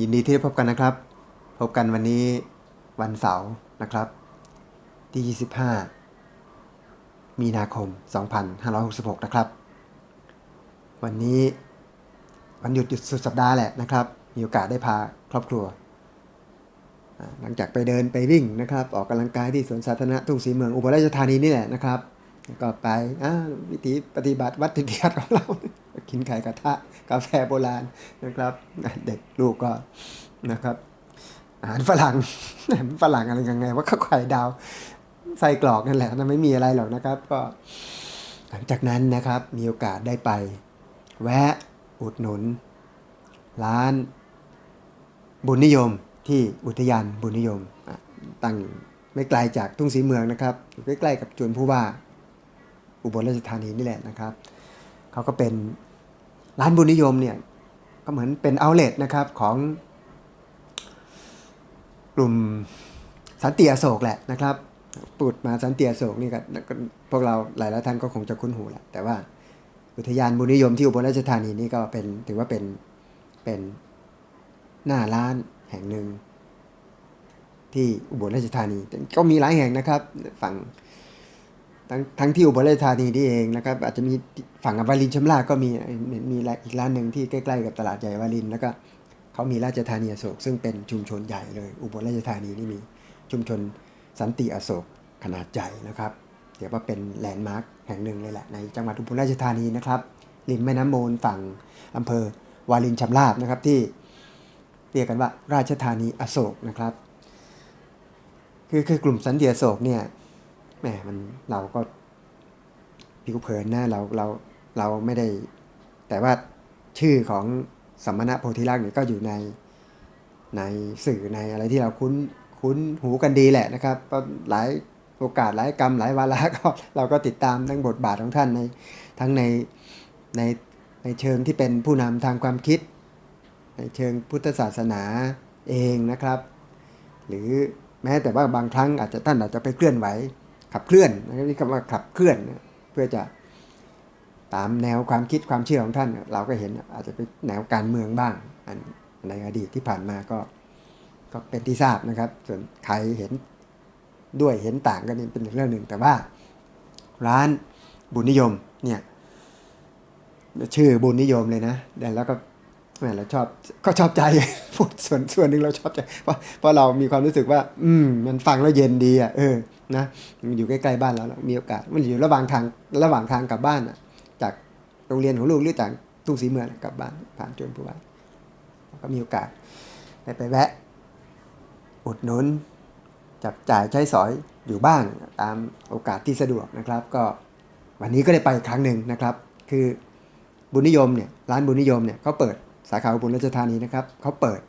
ยินดีที่ได้พบกันนะครับ พบกันวันนี้วันเสาร์นะครับ ที่ 25 มีนาคม 2566 นะครับ วันนี้วันหยุดหยุดสุดสัปดาห์แหละนะครับ มีโอกาสได้พาครอบครัว หลังจากไปเดินไปวิ่งนะครับ ออกกำลังกายที่สวนสาธารณะทุ่งศรีเมืองอุบลราชธานีนี่แหละนะครับ ก็ไปอ่าวิธีปฏิบัติวัดติยัดของเรา กินไข่กระทะกาแฟโบราณนะครับ เด็กลูกก็นะครับอาหารฝรั่งฝรั่งอะไรยังไงว่าข้าวไข่ดาวใส่กรอกนั่นแหละนั่นไม่มีอะไรหรอกนะครับ ก็ หลังจากนั้นนะครับมีโอกาสได้ไป แวะอุดหนุน ร้าน บุญนิยมที่อุทยานบุญนิยมตั้งไม่ไกลจากทุ่งศรีเมืองนะครับอยู่ใกล้ๆกับจวนผู้ว่า อุบลราชธานีนี่แหละนะครับ เขาก็เป็น ร้านบุญนิยมเนี่ยก็เหมือนเป็นเอาเล t นะครับของกลุ่มสันติอโศกแหละนะครับปูดมาสันติอโศกนี่ก็พวกเราหลายๆท่านก็คงจะคุ้นหูแหละแต่ว่าอุทยานบุญนิยมที่อุบลราชธานีนี่ก็เป็นถือว่าเป็นเป็นหน้าร้านแห่งหนึ่งที่อุบลราชธานีก็มีหลายแห่งนะครับ ฝั่ง ทั้งทั้งที่อุบลราชธานีนี่เองนะครับอาจจะมีฝั่งวารินชำราบก็มีมีมีอีกร้านหนึ่งที่ใกล้ๆกับตลาดใหญ่วารินแล้วก็เขามีราชธานีอโศกซึ่งเป็นชุมชนใหญ่เลย อุบลราชธานีนี่มีชุมชนสันติอโศกขนาดใหญ่นะครับเดี๋ยวว่าเป็นแลนด์มาร์คแห่งหนึ่งเลยแหละในจังหวัดอุบลราชธานีนะครับริมแม่น้ำมูลฝั่งอำเภอวารินชำราบนะครับที่เรียกกันว่าราชธานีอโศกนะครับ คือคือกลุ่มสันติอโศกเนี่ย แหมมันเราก็ผิวเผินนะเราเราเราไม่ได้ แต่ว่าชื่อของสมณะโพธิลักษณ์เนี่ยก็อยู่ในในสื่อในอะไรที่เราคุ้นคุ้นหูกันดีแหละนะครับหลายโอกาสหลายกรรมหลายวาระก็เราก็ติดตามทั้งบทบาทของท่านในทั้งในในในเชิงที่เป็นผู้นำทางความคิด ในเชิงพุทธศาสนาเองนะครับ หรือแม้แต่ว่าบางครั้งอาจจะท่านอาจจะไปเคลื่อนไหว ขับเคลื่อนนะครับนี่คำว่าขับเคลื่อน เพื่อจะตามแนวความคิดความเชื่อของท่าน เราก็เห็นอาจจะเป็นแนวการเมืองบ้าง อันในอดีตที่ผ่านมาก็ก็เป็นที่ทราบนะครับ ส่วนใครเห็นด้วยเห็นต่างกันนี่เป็นอีกเรื่องหนึ่งแต่ว่า ร้านบุญนิยมเนี่ยชื่อบุญนิยมเลยนะแล้วก็แหมเราชอบก็ชอบใจพูดส่วนส่วนหนึ่งเราชอบใจเพราะเพราะเรามีความรู้สึกว่า อืมมันฟังแล้วเย็นดีอะเออ นะมันอยู่ใกล้ๆบ้านเราแล้วมีโอกาสมันอยู่ระหว่างทางระหว่างทางกลับบ้านอะ จากโรงเรียนของลูกหรือจากทุ่งศรีเมืองกลับบ้านผ่านจนผู้ว่าก็มีโอกาสได้ไปแวะ อุดหนุน จับจ่ายใช้สอยอยู่บ้างตามโอกาสที่สะดวกนะครับ ก็วันนี้ก็ได้ไปครั้งหนึ่งนะครับ คือบุญนิยมเนี่ยร้านบุญนิยมเนี่ยเขาเปิดสาขาอุบลราชธานีนะครับเขาเปิด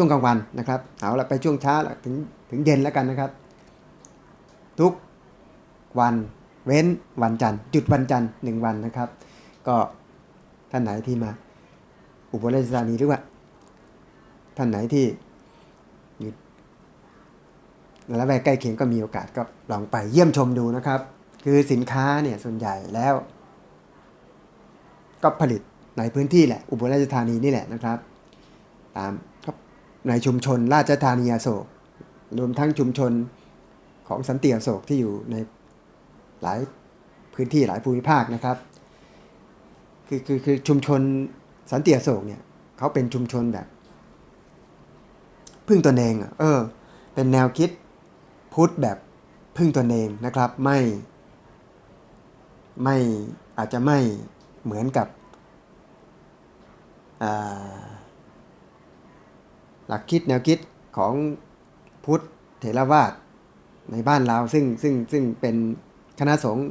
ช่วงกลางวันนะครับเอาละไปช่วงเช้าละถึงถึงเย็นแล้วกันนะครับ ทุกวันเว้นวันจันทร์หยุดวันจันทร์หนึ่งวันนะครับ ก็ท่านไหนที่มา อุบลราชธานีหรือว่าท่านไหนที่อยู่และแวกใกล้เคียงก็มีโอกาสก็ลองไปเยี่ยมชมดูนะครับ คือสินค้าเนี่ยส่วนใหญ่แล้ว ก็ผลิตในพื้นที่แหละ อุบลราชธานีนี่แหละนะครับ ตาม ในชุมชนราชธานีอโศก รวมทั้งชุมชนของสันติอโศกที่อยู่ในหลายพื้นที่หลายภูมิภาคนะครับ คือคือคือชุมชนสันติอโศกเนี่ยเขาเป็นชุมชนแบบ พึ่งตนเองเออ เป็นแนวคิดพุทธแบบพึ่งตนเองนะครับ ไม่ ไม่อาจจะไม่เหมือนกับอ่า หลักคิดแนวคิดของพุทธเถรวาทในบ้านเราซึ่งซึ่งซึ่งเป็นคณะสงฆ์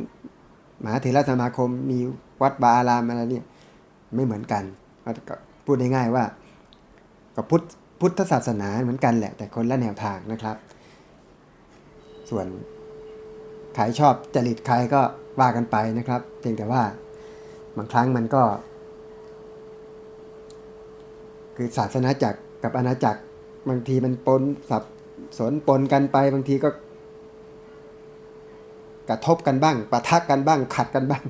มหาเถรสมาคมมีวัดบาอารามอะไรเนี่ยไม่เหมือนกันพูดง่ายๆว่ากับพุทธพุทธศาสนาเหมือนกันแหละ แต่คนละแนวทางนะครับ ส่วนใครชอบจริตใครก็ว่ากันไปนะครับเพียงแต่ว่าบางครั้งมันก็ คือศาสนาจัก กับอาณาจักร บางทีมันปนสับสนปนกันไป บางทีก็กระทบกันบ้างปะทะกันบ้าง ขัดกันบ้าง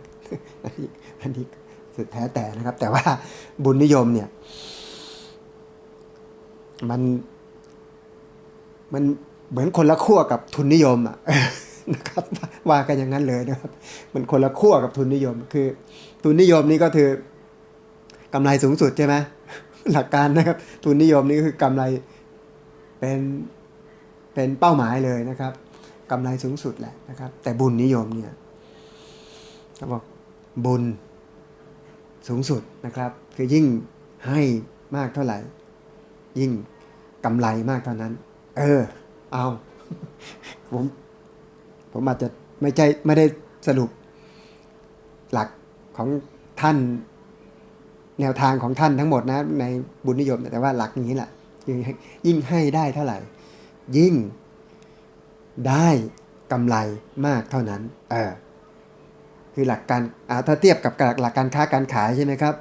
อันนี้อันนี้สุดแท้แต่นะครับ แต่ว่าบุญนิยมเนี่ย มันมันเหมือนคนละขั้วกับทุนนิยมอะนะครับว่ากันอย่างนั้นเลยนะครับ มันคนละขั้วกับทุนนิยม คือ ทุนนิยมนี่ก็คือกำไรสูงสุดใช่ไหม หลักการนะครับ ทุนนิยมนี่คือกำไรเป็นเป็นเป้าหมายเลยนะครับกำไรสูงสุดแหละนะครับ แต่บุญนิยมเนี่ยเขาบอกบุญสูงสุดนะครับ คือยิ่งให้มากเท่าไหร่ ยิ่งกำไรมากเท่านั้น เออ เอาผมผมอาจจะไม่ใช่ไม่ได้สรุปหลักของท่าน แนวทางของท่านทั้งหมดนะในบุญนิยมแต่ว่าหลักอย่างนี้แหละยิ่งให้ยิ่งให้ได้เท่าไหร่ ยิ่งได้กำไรมากเท่านั้นเออคือหลักการถ้าเทียบกับหลักการค้าการขายใช่ไหมครับ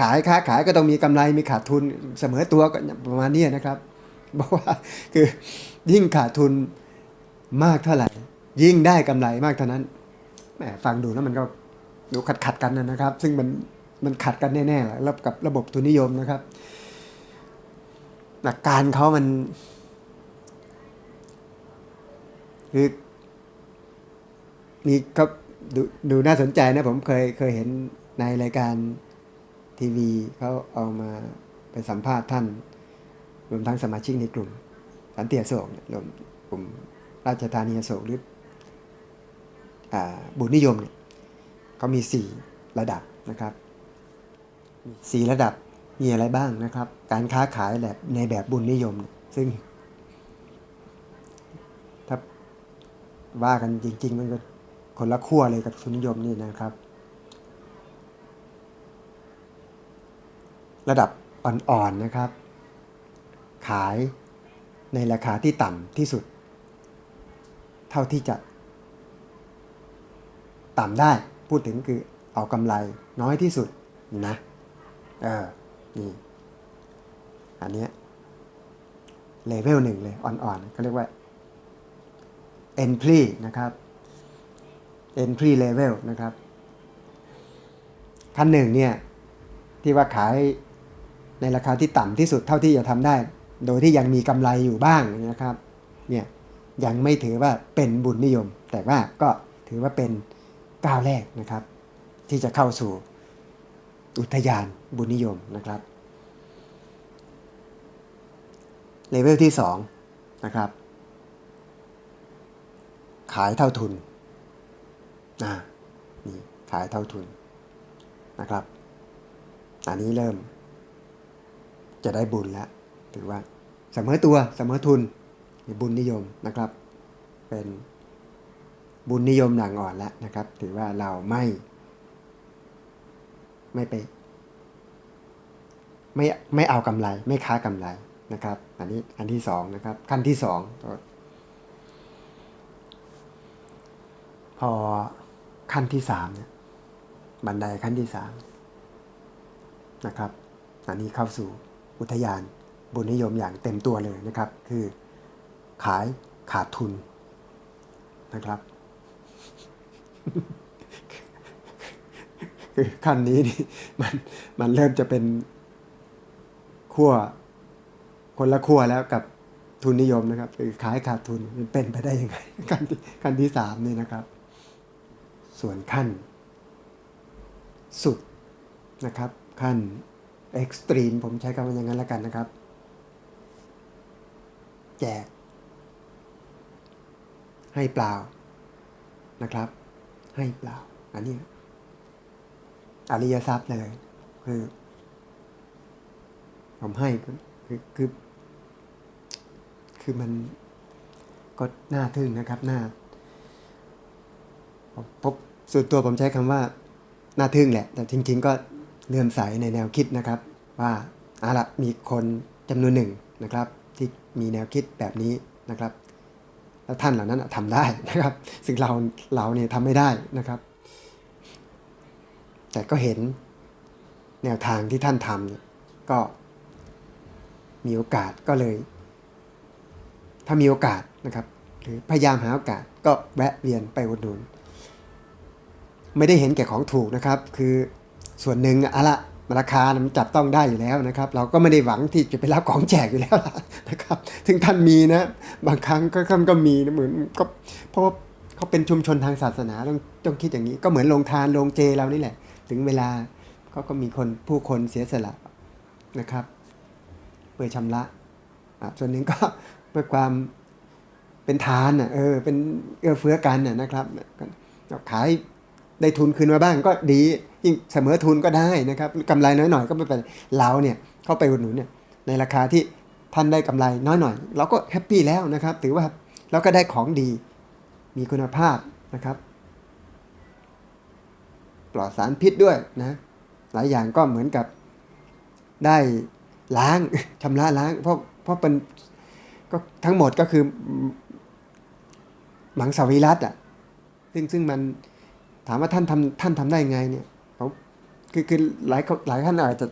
ขายค้าขายก็ต้องมีกำไรมีขาดทุนเสมอตัวก็ประมาณนี้นะครับบอกว่าคือยิ่งขาดทุนมากเท่าไหร่ ยิ่งได้กำไรมากเท่านั้นแหมฟังดูแล้วมันก็ดูขัดขัดกันนะครับ ซึ่งมัน มันขัดกันแน่ๆแหละแล้วกับระบบทุนนิยมนะครับ หลักการเขามันคือนี่ก็ดูดูน่าสนใจนะผมเคยเคยเห็นในรายการทีวีเขาเอามาไปสัมภาษณ์ท่าน รวมทั้งสมาชิกในกลุ่ม สันติอโศกรวมกลุ่มราชธานีโศกหรืออบุญนิยมเนี่ยเขามีสี่ระดับนะครับ สี่ระดับมีอะไรบ้างนะครับ การค้าขายแบบในแบบบุญนิยม ซึ่ง ถ้าว่ากันจริง ๆ มันก็คนละขั้วเลยกับทุนนิยมนี่นะครับ ระดับอ่อนๆนะครับ ขายในราคาที่ต่ำที่สุด เท่าที่จะ ต่ำได้พูดถึงคือเอากำไรน้อยที่สุดนะ ออนี่อันเนี้ยเลเวลหนึ่งเลยอ่อนๆเขาเรียกว่า entry นะครับ entry level นะครับขั้นหนึ่งเนี่ยที่ว่าขายในราคาที่ต่ำที่สุดเท่าที่จะทำได้ โดยที่ยังมีกำไรอยู่บ้างนะครับเนี่ยยังไม่ถือว่าเป็นบุญนิยม แต่ว่าก็ถือว่าเป็นก้าวแรกนะครับ ที่จะเข้าสู่ อุทยานบุญนิยมนะครับเลเวลที่สองนะครับ ขายเท่าทุนนะนี่ขายเท่าทุนนะครับ อันนี้เริ่ม จะได้บุญแล้วถือว่าเสมอตัวเสมอทุนบุญนิยมนะครับ เป็นบุญนิยมหนังอ่อนแล้วนะครับ ถือว่าเราไม่ ไม่ไป ไม่ไม่เอากำไร ไม่ค้ากำไรนะครับ อันนี้อันที่สองนะครับ ขั้นที่สองพอขั้นที่สามเนี่ยบันไดขั้นที่สามนะครับ อันนี้เข้าสู่อุทยานบุญนิยมอย่างเต็มตัวเลยนะครับ คือขายขาดทุนนะครับ คือขั้นนี้นี่มันมันเริ่มจะเป็นขั้วคนละขั้วแล้วกับทุนนิยมนะครับคือขายขาดทุนมันเป็นไปได้ยังไงขั้นที่ขั้นที่สามนี่นะครับ ส่วนขั้น สุดนะครับ ขั้นเอ็กซ์ตรีมผมใช้คำว่าอย่างนั้นแล้วกันนะครับ แจก ให้เปล่านะครับ ให้เปล่า อันนี้ อริยทรัพย์เลย คือผมให้คือคือ คือมันก็น่าทึ่งนะครับน่าพบส่วนตัวผมใช้คำว่า น่าทึ่งแหละ แต่จริง ๆ ก็เลื่อมใสในแนวคิดนะครับ ว่าอาละมีคนจำนวนหนึ่งนะครับ ที่มีแนวคิดแบบนี้นะครับ แล้วท่านเหล่านั้นทำได้นะครับ ซึ่งเราเราเนี่ยทำไม่ได้นะครับ แต่ก็เห็นแนวทางที่ท่านทำก็มีโอกาสก็เลย ถ้ามีโอกาสนะครับ หรือพยายามหาโอกาสก็แวะเวียนไปอุดหนุน ไม่ได้เห็นแก่ของถูกนะครับ คือส่วนหนึ่งอะละราคานะมันจับต้องได้อยู่แล้วนะครับ เราก็ไม่ได้หวังที่จะไปรับของแจกอยู่แล้วนะครับ ถึงท่านมีนะบางครั้งก็ก็ก็มีนะเหมือนก็เพราะว่าเขาเป็นชุมชนทางศาสนาต้องต้องคิดอย่างนี้ ก็เหมือนโรงทานโรงเจเรานี่แหละ ถึงเวลาเขาก็มีคนผู้คนเสียสละนะครับ เพื่อชำระส่วนหนึ่งก็เพื่อความเป็นทานอะเออเป็นเอื้อเฟื้อกันน่ะนะครับขายได้ทุนคืนมาบ้างก็ดียิ่งเสมอทุนก็ได้นะครับกำไรน้อยหน่อยก็ไม่เป็นเราเนี่ยเข้าไปอุดหนุนเนี่ยในราคาที่ท่านได้กำไรน้อยหน่อยเราก็แฮปปี้แล้วนะครับ ถือว่าเราก็ได้ของดีมีคุณภาพนะครับ ปลอดสารพิษด้วยนะหลายอย่างก็เหมือนกับได้ล้างชำระล้างเพราะเพราะเป็นก็ทั้งหมดก็คือหมังสวิรัตอะซึ่งซึ่งมันถามว่าท่านทำท่านทำได้ไงเนี่ยเขาคือคือหลายหลายท่านอาจจะ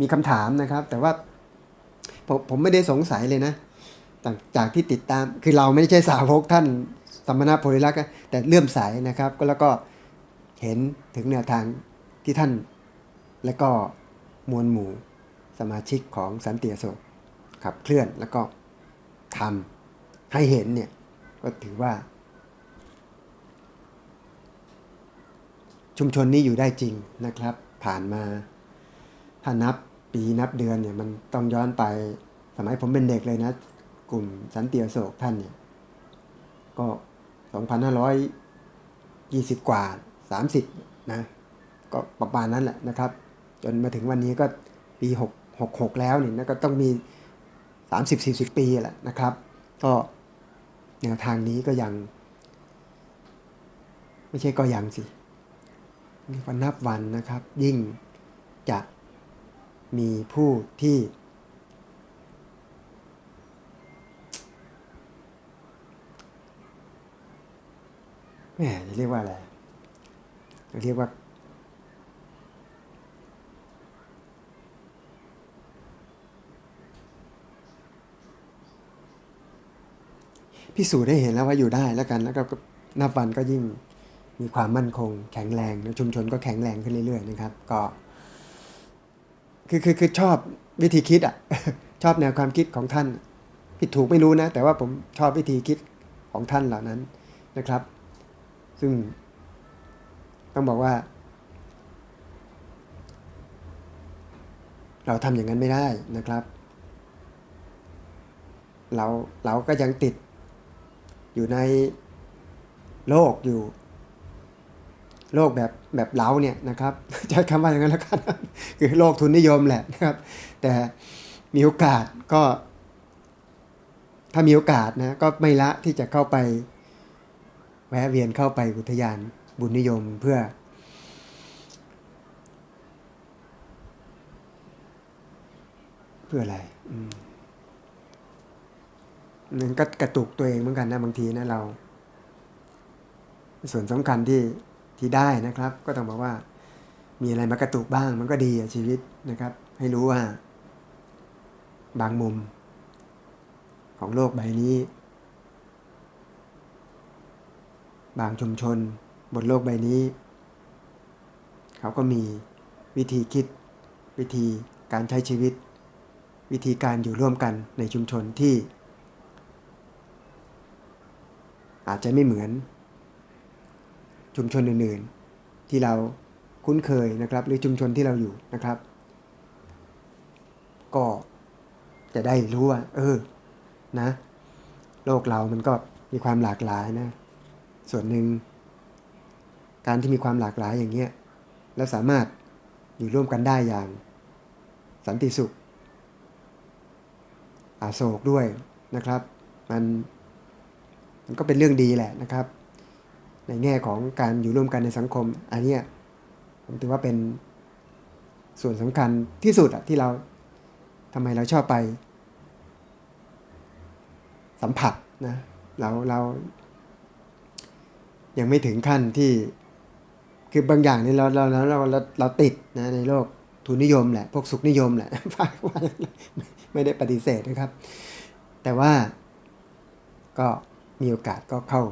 มีคำถามนะครับ แต่ว่าผมผมไม่ได้สงสัยเลยนะจากจากที่ติดตามคือเราไม่ใช่สาวกท่านสมณะโพธิลักษณ์แต่เลื่อมใสนะครับ ก็แล้วก็ เห็นถึงแนวทางที่ท่าน และก็มวลหมู่สมาชิกของสันติอโศกขับเคลื่อนแล้วก็ทำให้เห็นเนี่ยก็ถือว่า ชุมชนนี้อยู่ได้จริงนะครับ ผ่านมาถ้านับปีนับเดือนเนี่ยมันต้องย้อนไปสมัยผมเป็นเด็กเลยนะ กลุ่มสันติอโศกท่านเนี่ยก็ 2,520 กว่า 30นะก็ประมาณนั้นแหละนะครับ จนมาถึงวันนี้ก็ปี6 66แล้วนี่นะก็ต้องมี 30 40 ปีแหละนะครับ ก็แนวทางนี้ก็ยัง ไม่ใช่ก็ยังสินี่ก็นับวันนะครับ ยิ่งจะมีผู้ที่ แหมจะเรียกว่าอะไร เรียกว่า พิสูจน์ได้เห็นแล้วว่าอยู่ได้แล้วกัน แล้วก็นับวันก็ยิ่งมีความมั่นคง แข็งแรงนะชุมชนก็แข็งแรงขึ้นเรื่อยๆนะครับ ก็ คือคือคือชอบวิธีคิดอะ ชอบแนวความคิดของท่าน ผิดถูกไม่รู้นะ แต่ว่าผมชอบวิธีคิดของท่านเหล่านั้นนะครับ ซึ่ง ต้องบอกว่า เราทำอย่างนั้นไม่ได้นะครับ เราเราก็ยังติดอยู่ในโลกอยู่ โลกแบบแบบเราเนี่ยนะครับใช้คำว่าอย่างนั้นแล้วกันคือโลกทุนนิยมแหละนะครับ แต่มีโอกาสก็ ถ้ามีโอกาสนะก็ไม่ละที่จะเข้าไป แวะเวียนเข้าไปอุทยาน บุญนิยมเพื่อ เพื่ออะไรอืมมันก็กระตุกตัวเองเหมือนกันนะบางทีนะเรา ส่วนสำคัญที่ที่ได้นะครับ ก็ต้องบอกว่า มีอะไรมากระตุกบ้าง มันก็ดีอะชีวิตนะครับ ให้รู้ว่า บางมุม ของโลกใบนี้ บางชุมชน บนโลกใบนี้ เขาก็มีวิธีคิด วิธีการใช้ชีวิต วิธีการอยู่ร่วมกันในชุมชนที่ อาจจะไม่เหมือน ชุมชนอื่นๆ ที่เราคุ้นเคยนะครับ หรือชุมชนที่เราอยู่นะครับ ก็จะได้รู้ว่า เออนะ โลกเรามันก็มีความหลากหลายนะ ส่วนหนึ่ง การที่มีความหลากหลายอย่างเงี้ยแล้วสามารถอยู่ร่วมกันได้อย่าง สันติสุข อาโศกด้วยนะครับ มันมันก็เป็นเรื่องดีแหละนะครับ ในแง่ของการอยู่ร่วมกันในสังคม อันเนี้ยผมถือว่าเป็นส่วนสำคัญที่สุดอะที่เราทำไมเราชอบไป สัมผัสนะเราเรายังไม่ถึงขั้นที่ คือบางอย่างนี่เราเราเราเราเราติดนะในโลกทุนนิยมแหละ พวกสุขนิยมแหละไม่ได้ปฏิเสธนะครับ แต่ว่าก็มีโอกาสก็เข้า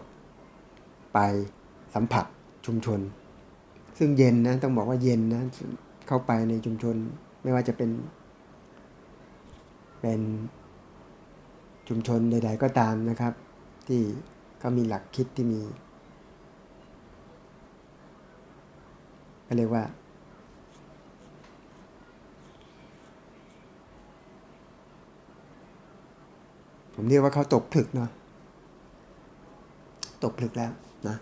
ไปสัมผัสชุมชน ซึ่งเย็นนะต้องบอกว่าเย็นนะเข้าไปในชุมชน ไม่ว่าจะเป็น เป็นชุมชนใด ๆ ก็ตามนะครับ ที่เขามีหลักคิดที่มี ก็เรียกว่าผมเรียกว่าเขาตกผลึกเนาะตกผลึกแล้วนะ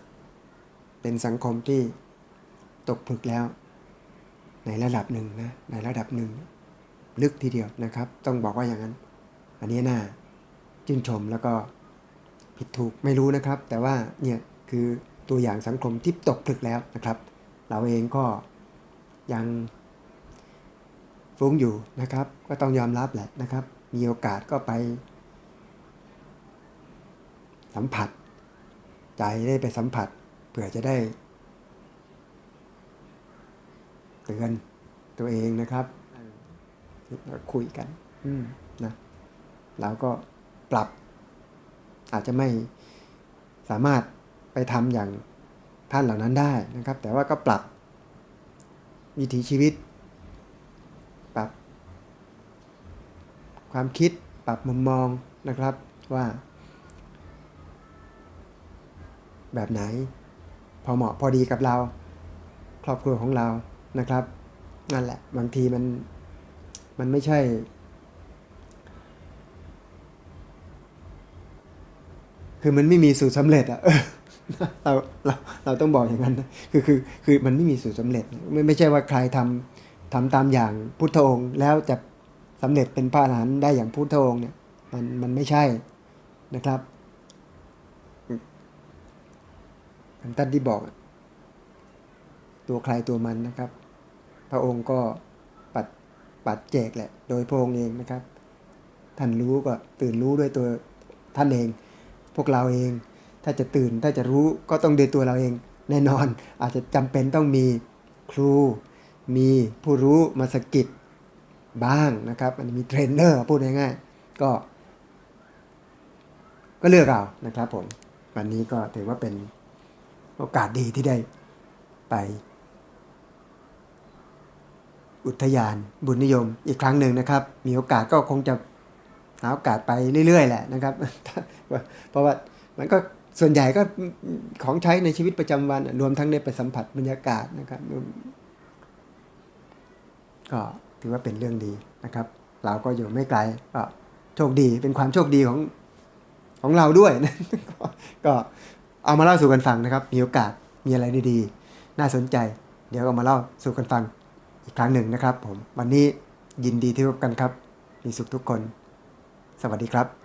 เป็นสังคมที่ตกผลึกแล้ว ในระดับหนึ่งนะในระดับหนึ่งลึกทีเดียวนะครับ ต้องบอกว่าอย่างนั้น อันนี้น่าชื่นชมแล้วก็ผิดถูกไม่รู้นะครับ แต่ว่าเนี่ยคือตัวอย่างสังคมที่ตกผลึกแล้วนะครับ เราเองก็ยังฟุ้งอยู่นะครับ ก็ต้องยอมรับแหละนะครับ มีโอกาสก็ไป สัมผัส ใจได้ไปสัมผัสเผื่อจะได้ เตือนตัวเองนะครับคุยกัน อืมนะเราก็ปรับ อาจจะไม่สามารถไปทำอย่าง ท่านเหล่านั้นได้นะครับ แต่ว่าก็ปรับวิถีชีวิต ปรับ ความคิดปรับมุมมองนะครับว่า แบบไหน พอเหมาะพอดีกับเรา ครอบครัวของเรานะครับนั่นแหละบางทีมันมันไม่ใช่ คือมันไม่มีสูตรสำเร็จอะเออ เราเราเราต้องบอกอย่างนั้นคือคือคือมันไม่มีสูตรสำเร็จไม่ไม่ใช่ว่าใครทำทำตามอย่างพุทธองค์ แล้วจะสำเร็จเป็นพระอรหันต์ได้อย่างพุทธองค์เนี่ยมันมันไม่ใช่นะครับท่านที่บอก ตัวใครตัวมันนะครับ พระองค์ก็ปัดปัดแจกแหละ โดยพระองค์เองนะครับ ท่านรู้ก็ตื่นรู้ด้วยตัวท่านเอง พวกเราเอง ถ้าจะตื่นถ้าจะรู้ก็ต้องด้วยตัวเราเอง แน่นอนอาจจะจำเป็นต้องมีครู มีผู้รู้มาสกิดบ้างนะครับมันมีเทรนเนอร์พูดง่ายๆก็ ก็เลือกเรานะครับผม วันนี้ก็ถือว่าเป็นโอกาสดีที่ได้ไป อุทยานบุญนิยมอีกครั้งหนึ่งนะครับ มีโอกาสก็คงจะหาโอกาสไปเรื่อยๆ แหละนะครับ เพราะว่ามันก็ ส่วนใหญ่ก็ของใช้ในชีวิตประจำวัน รวมทั้งได้ไปสัมผัสบรรยากาศนะครับก็ถือว่าเป็นเรื่องดีนะครับ เราก็อยู่ไม่ไกลก็โชคดีเป็นความโชคดีของของเราด้วยนะก็เอามาเล่าสู่กันฟังนะครับ มีโอกาสมีอะไรดีๆ น่าสนใจ เดี๋ยวเอามาเล่าสู่กันฟังอีกครั้งหนึ่งนะครับ ผมวันนี้ยินดีที่พบกันครับ มีสุขทุกคน สวัสดีครับ